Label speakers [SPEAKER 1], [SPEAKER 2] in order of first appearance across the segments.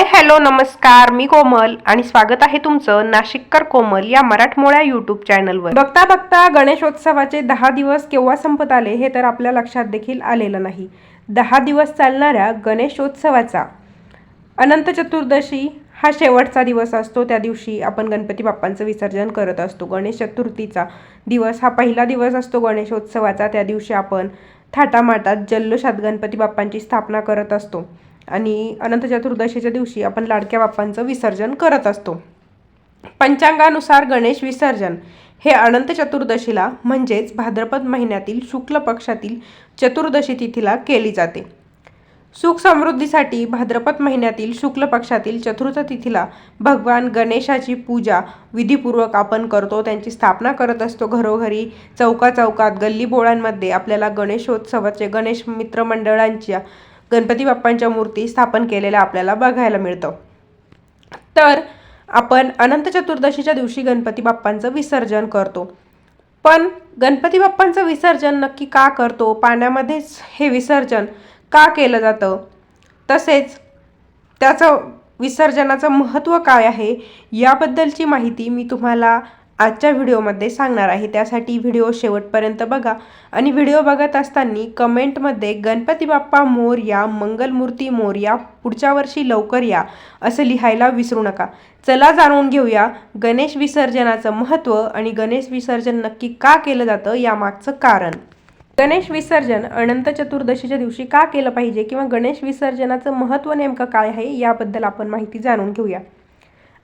[SPEAKER 1] Hi hello नमस्कार मी कोमल आणि स्वागत आहे तुमचं नाशिककर कोमल या मराठमोळ्या यूट्यूब चॅनलवर बघता बघता गणेशोत्सवाचे दहा दिवस केव्हा संपत आले हे तर आपल्या लक्षात देखील आलेलं नाही. दहा दिवस चालणाऱ्या गणेशोत्सवाचा अनंत चतुर्दशी हा शेवटचा दिवस असतो. त्या दिवशी आपण गणपती बाप्पांचं विसर्जन करत असतो. गणेश चतुर्थीचा दिवस हा पहिला दिवस असतो गणेशोत्सवाचा. त्या दिवशी आपण थाटामाटात जल्लोषात गणपती बाप्पांची स्थापना करत असतो. आणि अनंत चतुर्दशीच्या दिवशी आपण लाडक्या बाप्पांचं विसर्जन करत असतो. पंचांगानुसार गणेश विसर्जन हे अनंत चतुर्दशीला म्हणजेच भाद्रपद महिन्यातील शुक्ल पक्षातील चतुर्दशी तिथीला केली जाते. सुख समृद्धीसाठी भाद्रपद महिन्यातील शुक्ल पक्षातील चतुर्थ तिथीला भगवान गणेशाची पूजा विधीपूर्वक आपण करतो. त्यांची स्थापना करत असतो. घरोघरी चौका चौकात गल्ली बोळांमध्ये आपल्याला गणेशोत्सवाचे गणेश मित्रमंडळांच्या गणपती बाप्पांच्या मूर्ती स्थापन केलेल्या आपल्याला बघायला मिळतं. तर आपण अनंत चतुर्दशीच्या दिवशी गणपती बाप्पांचं विसर्जन करतो. पण गणपती बाप्पांचं विसर्जन नक्की का करतो? पाण्यामध्येच हे विसर्जन का केलं जातं? तसेच त्याचं विसर्जनाचं महत्त्व काय आहे? याबद्दलची माहिती मी तुम्हाला आजच्या व्हिडिओमध्ये सांगणार आहे. त्यासाठी व्हिडिओ शेवटपर्यंत बघा. आणि व्हिडिओ बघत असताना कमेंटमध्ये गणपती बाप्पा मोरया मंगलमूर्ती मोरया पुढच्या वर्षी लवकर या असं लिहायला विसरू नका. चला जाणून घेऊया गणेश विसर्जनाचं महत्त्व आणि गणेश विसर्जन नक्की का केलं जातं यामागचं कारण. गणेश विसर्जन अनंत चतुर्दशीच्या दिवशी का केलं पाहिजे किंवा गणेश विसर्जनाचं महत्त्व नेमकं काय आहे याबद्दल आपण माहिती जाणून घेऊया.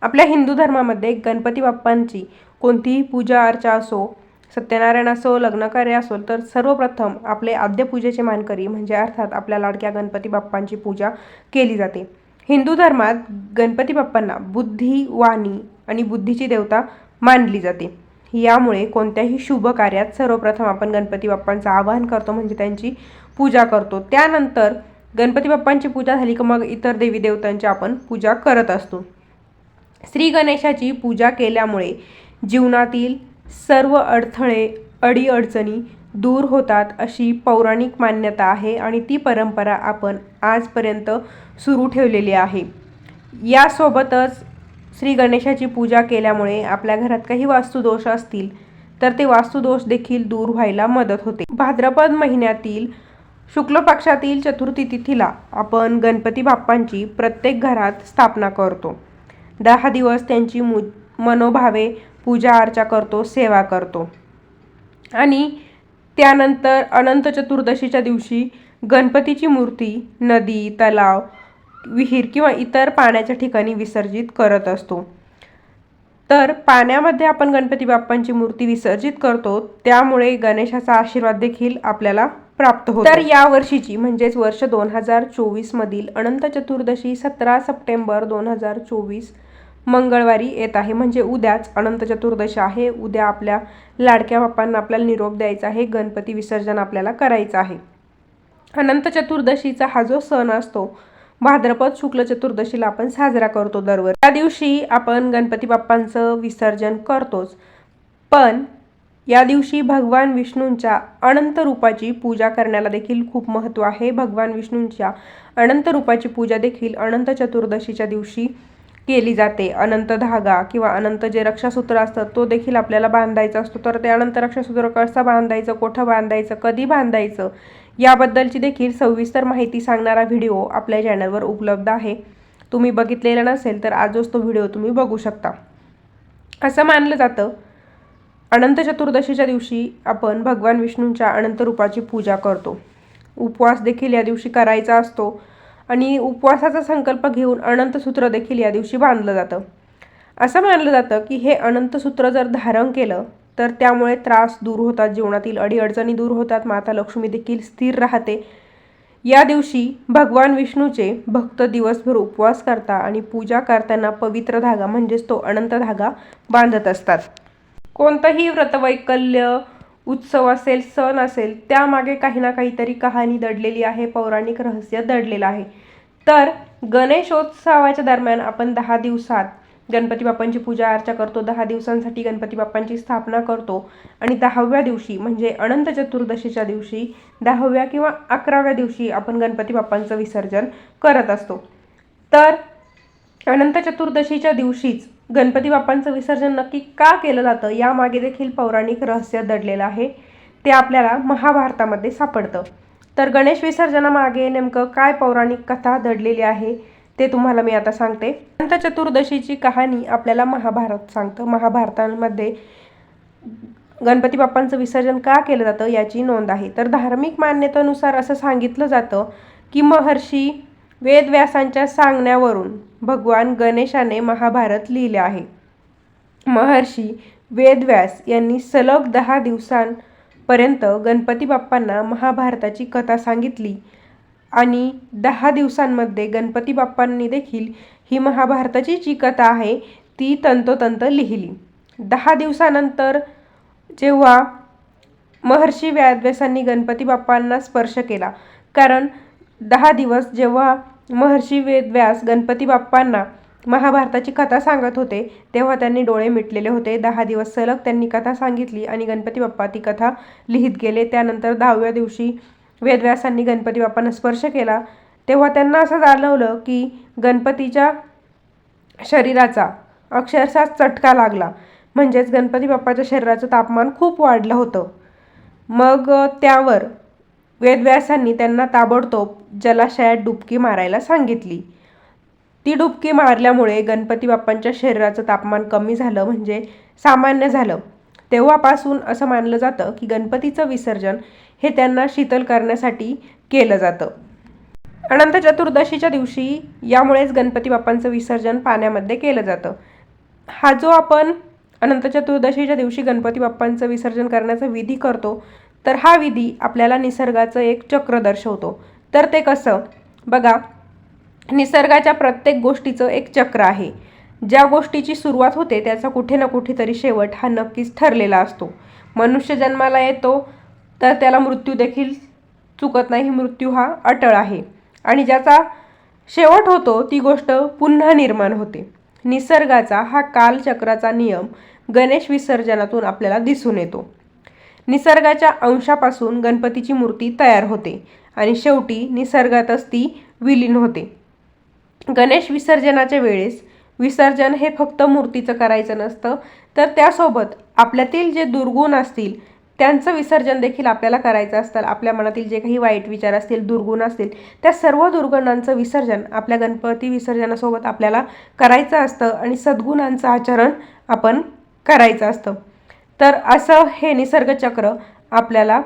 [SPEAKER 1] आपल्या हिंदू धर्मामध्ये गणपती बाप्पांची कोणतीही पूजा अर्चा असो सत्यनारायण असो लग्नकार्य असो तर सर्वप्रथम आपले आद्यपूजेचे मानकरी म्हणजे अर्थात आपल्या लाडक्या गणपती बाप्पांची पूजा केली जाते. हिंदू धर्मात गणपती बाप्पांना बुद्धी वाणी आणि बुद्धीची देवता मानली जाते. यामुळे कोणत्याही शुभ कार्यात सर्वप्रथम आपण गणपती बाप्पांचं आवाहन करतो म्हणजे त्यांची पूजा करतो. त्यानंतर गणपती बाप्पांची पूजा झाली की मग इतर देवी देवतांची आपण पूजा करत असतो. श्री गणेशाची पूजा केल्यामुळे जीवनातील सर्व अडथळे अडीअडचणी दूर होतात अशी पौराणिक मान्यता आहे आणि ती परंपरा आपण आजपर्यंत सुरू ठेवलेली आहे. यासोबतच श्री गणेशाची पूजा केल्यामुळे आपल्या घरात काही वास्तुदोष असतील तर ते वास्तुदोष देखील दूर व्हायला मदत होते. भाद्रपद महिन्यातील शुक्ल पक्षातील चतुर्थी तिथीला आपण गणपती बाप्पांची प्रत्येक घरात स्थापना करतो. दहा दिवस त्यांची मु मनोभावे पूजा अर्चा करतो सेवा करतो. आणि त्यानंतर अनंत चतुर्दशीच्या दिवशी गणपतीची मूर्ती नदी तलाव विहीर किंवा इतर पाण्याच्या ठिकाणी विसर्जित करत असतो. तर पाण्यामध्ये आपण गणपती बाप्पांची मूर्ती विसर्जित करतो त्यामुळे गणेशाचा आशीर्वाद देखील आपल्याला प्राप्त होतो. तर या वर्षीची म्हणजेच वर्ष दोन हजार चोवीस मधील अनंत चतुर्दशी सतरा सप्टेंबर दोन हजार चोवीस मंगळवारी येत आहे. म्हणजे उद्याच अनंत चतुर्दशी आहे. उद्या आपल्या लाडक्या बाप्पांना आपल्याला निरोप द्यायचा आहे. गणपती विसर्जन आपल्याला करायचं आहे. अनंत चतुर्दशीचा हा जो सण असतो भाद्रपद शुक्ल चतुर्दशीला आपण साजरा करतो दरवर्षी. त्या दिवशी आपण गणपती बाप्पांचं विसर्जन करतोच. पण या दिवशी भगवान विष्णूंच्या अनंत रूपाची पूजा करण्याला देखील खूप महत्त्व आहे. भगवान विष्णूंच्या अनंत रूपाची पूजा देखील अनंत चतुर्दशीच्या दिवशी केली जाते. अनंत धागा किंवा अनंत जे रक्षासूत्र असतं तो देखील आपल्याला बांधायचा असतो. तर ते अनंत रक्षासूत्र कसं बांधायचं कुठं बांधायचं कधी बांधायचं याबद्दलची देखील सविस्तर माहिती सांगणारा व्हिडिओ आपल्या चॅनलवर उपलब्ध आहे. तुम्ही बघितलेला नसेल तर आजच तो व्हिडिओ तुम्ही बघू शकता. असं मानलं जातं. अनंत चतुर्दशीच्या दिवशी आपण भगवान विष्णूंच्या अनंत रूपाची पूजा करतो. उपवास देखील या दिवशी करायचा असतो. आणि उपवासाचा संकल्प घेऊन अनंत सूत्र देखील या दिवशी बांधलं जातं. असं मानलं जातं की हे अनंत सूत्र जर धारण केलं तर त्यामुळे त्रास दूर होतात जीवनातील अडीअडचणी दूर होतात माता लक्ष्मी देखील स्थिर राहते. या दिवशी भगवान विष्णूचे भक्त दिवसभर उपवास करता आणि पूजा करताना पवित्र धागा म्हणजेच तो अनंत धागा बांधत असतात. कोणतंही व्रतवैकल्य उत्सव असेल सण असेल त्यामागे काही ना काहीतरी कहाणी दडलेली आहे पौराणिक रहस्य दडलेलं आहे. तर गणेशोत्सवाच्या दरम्यान आपण दहा दिवसात गणपती बाप्पांची पूजा अर्चा करतो दहा दिवसांसाठी गणपती बाप्पांची स्थापना करतो आणि दहाव्या दिवशी म्हणजे अनंत चतुर्दशीच्या दिवशी दहाव्या किंवा अकराव्या दिवशी आपण गणपती बाप्पांचं विसर्जन करत असतो. तर अनंत चतुर्दशीच्या दिवशीच गणपती बाप्पांचं विसर्जन नक्की का केलं जातं यामागे देखील पौराणिक रहस्य दडलेलं आहे. ते आपल्याला महाभारतामध्ये सापडतं. तर गणेश विसर्जनामागे नेमकं काय पौराणिक कथा दडलेली आहे ते तुम्हाला मी आता सांगते. अनंत चतुर्दशीची कहाणी आपल्याला महाभारत सांगतं. महाभारतामध्ये गणपती बाप्पांचं विसर्जन का केलं जातं याची नोंद आहे. तर धार्मिक मान्यतेनुसार असं सांगितलं जातं की महर्षी वेदव्यासांच्या सांगण्यावरून भगवान गणेशाने महाभारत लिहिले आहे. महर्षी वेदव्यास यांनी सलग दहा दिवसांपर्यंत गणपती बाप्पांना महाभारताची कथा सांगितली आणि दहा दिवसांमध्ये गणपती बाप्पांनी देखील ही महाभारताची जी कथा आहे ती तंतोतंत लिहिली. दहा दिवसानंतर जेव्हा महर्षी व्यादव्यासांनी गणपती बाप्पांना स्पर्श केला कारण दहा दिवस जेव्हा महर्षी वेदव्यास गणपती बाप्पांना महाभारताची कथा सांगत होते. तेव्हा त्यांनी डोळे मिटलेले होते. दहा दिवस सलग त्यांनी कथा सांगितली आणि गणपती बाप्पा ती कथा लिहित गेले. त्यानंतर दहाव्या दिवशी वेदव्यासांनी गणपती बाप्पांना स्पर्श केला. तेव्हा त्यांना असं जाणवलं की गणपतीच्या शरीराचा अक्षरशः चटका लागला. म्हणजेच गणपती बाप्पाच्या शरीराचं तापमान खूप वाढलं होतं. मग त्यावर वेदव्यासांनी त्यांना ताबडतोब जलाशयात डुबकी मारायला सांगितली. ती डुबकी मारल्यामुळे गणपती बाप्पांच्या शरीराचं तापमान कमी झालं म्हणजे सामान्य झालं. तेव्हापासून असं मानलं जातं की गणपतीचं विसर्जन हे त्यांना शीतल करण्यासाठी केलं जातं. अनंत चतुर्दशीच्या दिवशी यामुळेच गणपती बाप्पांचं विसर्जन पाण्यामध्ये केलं जातं. हा जो आपण अनंत चतुर्दशीच्या दिवशी गणपती बाप्पांचं विसर्जन करण्याचा विधी करतो तर हा विधी आपल्याला निसर्गाचं एक चक्र दर्शवतो. तर ते कसं? बघा निसर्गाच्या प्रत्येक गोष्टीचं एक चक्र आहे. ज्या गोष्टीची सुरुवात होते त्याचा कुठे ना कुठेतरी शेवट हा नक्कीच ठरलेला असतो. मनुष्य जन्माला येतो तर त्याला मृत्यू देखील चुकत नाही मृत्यू हा अटळ आहे. आणि ज्याचा शेवट होतो ती गोष्ट पुन्हा निर्माण होते. निसर्गाचा हा कालचक्राचा नियम गणेश विसर्जनातून आपल्याला दिसून येतो. निसर्गाच्या अंशापासून गणपतीची मूर्ती तयार होते आणि शेवटी निसर्गातच ती विलीन होते. गणेश विसर्जनाच्या वेळेस विसर्जन हे फक्त मूर्तीचं करायचं नसतं तर त्यासोबत आपल्यातील जे दुर्गुण असतील त्यांचं विसर्जन देखील आपल्याला करायचं असतं. आपल्या मनातील जे काही वाईट विचार असतील दुर्गुण असतील त्या सर्व दुर्गुणांचं विसर्जन आपल्या गणपती विसर्जनासोबत आपल्याला करायचं असतं आणि सद्गुणांचं आचरण आपण करायचं असतं. तर असं हे निसर्गचक्र आपल्याला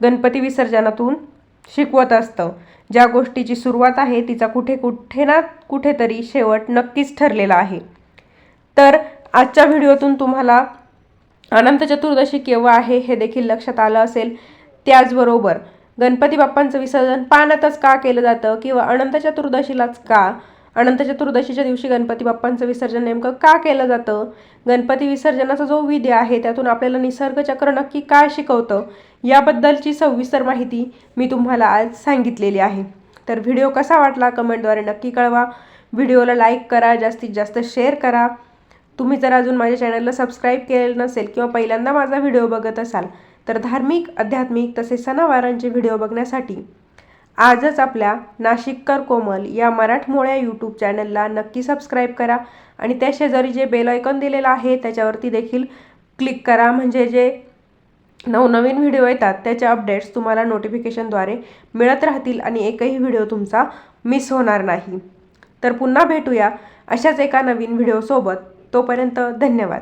[SPEAKER 1] गणपती विसर्जनातून शिकवत असतं. ज्या गोष्टीची सुरुवात आहे तिचा कुठे कुठे ना कुठेतरी शेवट नक्कीच ठरलेला आहे. तर आजच्या व्हिडिओतून तुम्हाला अनंत चतुर्दशी केव्हा आहे हे देखील लक्षात आलं असेल. त्याचबरोबर गणपती बाप्पांचं विसर्जन पाण्यातच का केलं जातं किंवा अनंत चतुर्दशीलाच का? अनंत चतुर्दशीच्या दिवशी गणपती बाप्पांचं विसर्जन नेमकं का केलं जातं? गणपती विसर्जनाचा जो विधी आहे त्यातून आपल्याला निसर्गचक्र नक्की काय शिकवतं? याबद्दलची सविस्तर माहिती मी तुम्हाला आज सांगितलेली आहे. तर व्हिडिओ कसा वाटला कमेंटद्वारे नक्की कळवा. व्हिडिओला लाईक करा जास्तीत जास्त शेअर करा. तुम्ही जर अजून माझ्या चॅनलला सबस्क्राईब केलेलं नसेल किंवा पहिल्यांदा माझा व्हिडिओ बघत असाल तर धार्मिक आध्यात्मिक तसेच सणावारांचे व्हिडिओ बघण्यासाठी आजच आपल्या नाशिककर कोमल या मराठमोळ्या यूट्यूब चॅनलला नक्की सबस्क्राईब करा आणि त्या शेजारी जे बेल आयकॉन दिलेलं आहे त्याच्यावरती देखील क्लिक करा. म्हणजे जे नवनवीन व्हिडिओ येतात त्याचे अपडेट्स तुम्हाला नोटिफिकेशनद्वारे मिळत राहतील आणि एकही व्हिडिओ तुमचा मिस होणार नाही. तर पुन्हा भेटूया अशाच एका नवीन व्हिडिओसोबत तोपर्यंत धन्यवाद.